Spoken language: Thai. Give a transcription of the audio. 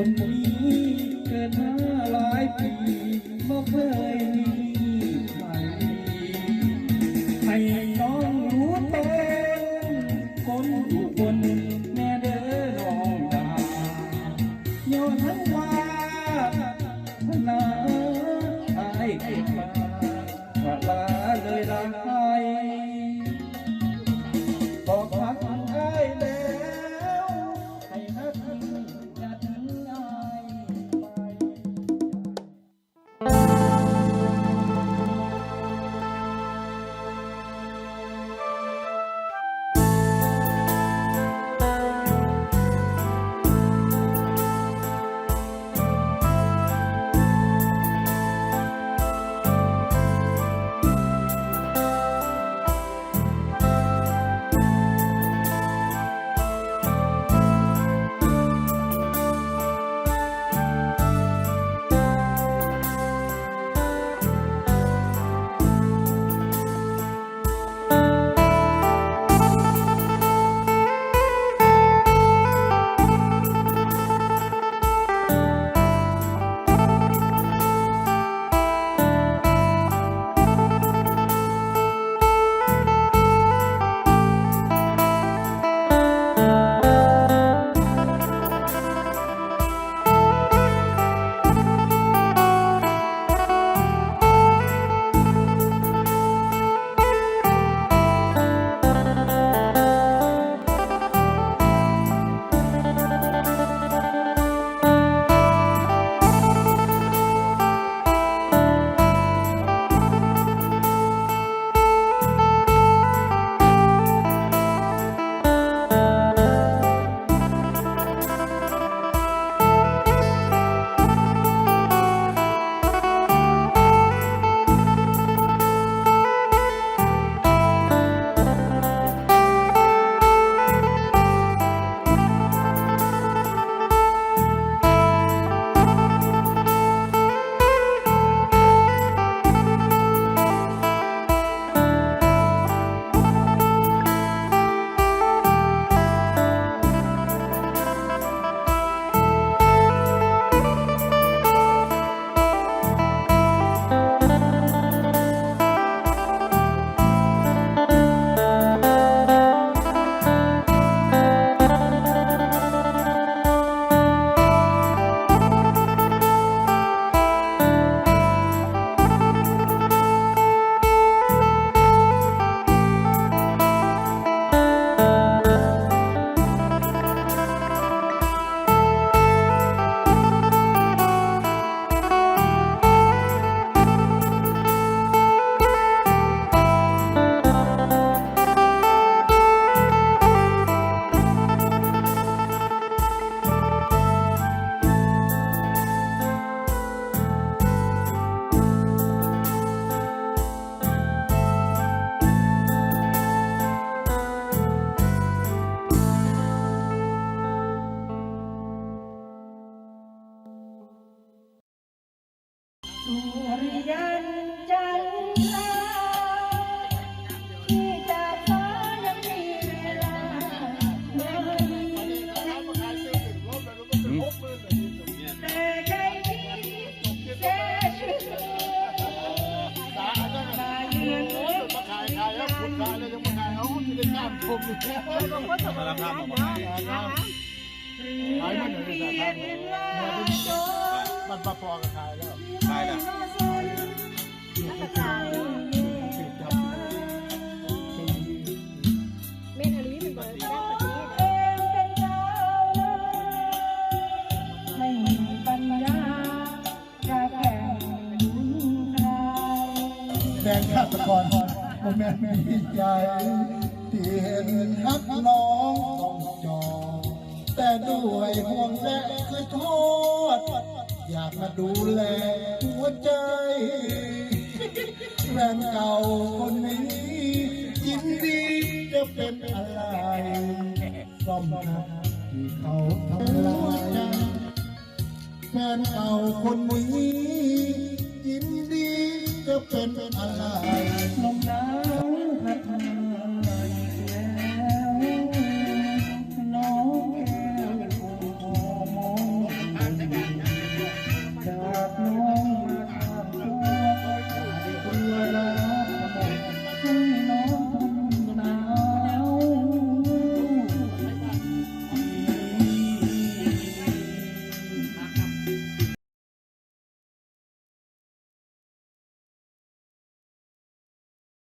คนนี้เกิดมาหลายปีบ่เคยมีใครให้น้องรู้เต้นคนอุบนแม่เด้อน้องดาโยนทั้งว่าพนาไอ้เกิดมาว่าลาเลยลาไปบอกพักไอ้แล้วให้ฮัก สุริยันจันทราที่จะฟ้ายังมีเวลาเมื่อมีแต่ใจที่เสียชื่อมาเยือนวิญญาณเปลี่ยนเปลี่ยนเวลาจน มันมาพอกับขายแล้วายแล้วเมนอลีเป็นเบอร์แรกประเทศเป็นดาวไม่มีปัญญาจะแข่งบุญใครแฟนฆาตกรโมเมนต์มีใจที่เห็นฮักน้องต้องจองแต่ด้วยห่วงแม่เคยโทษ อยากมาดูแลหัวใจ แฟนเก่าคนนี้ ยินดีจะเป็นอะไรซ่อมหักที่เขาทำลายแฟนเก่าคนนี้ ยินดีจะเป็นอะไรลมนาวพัดมา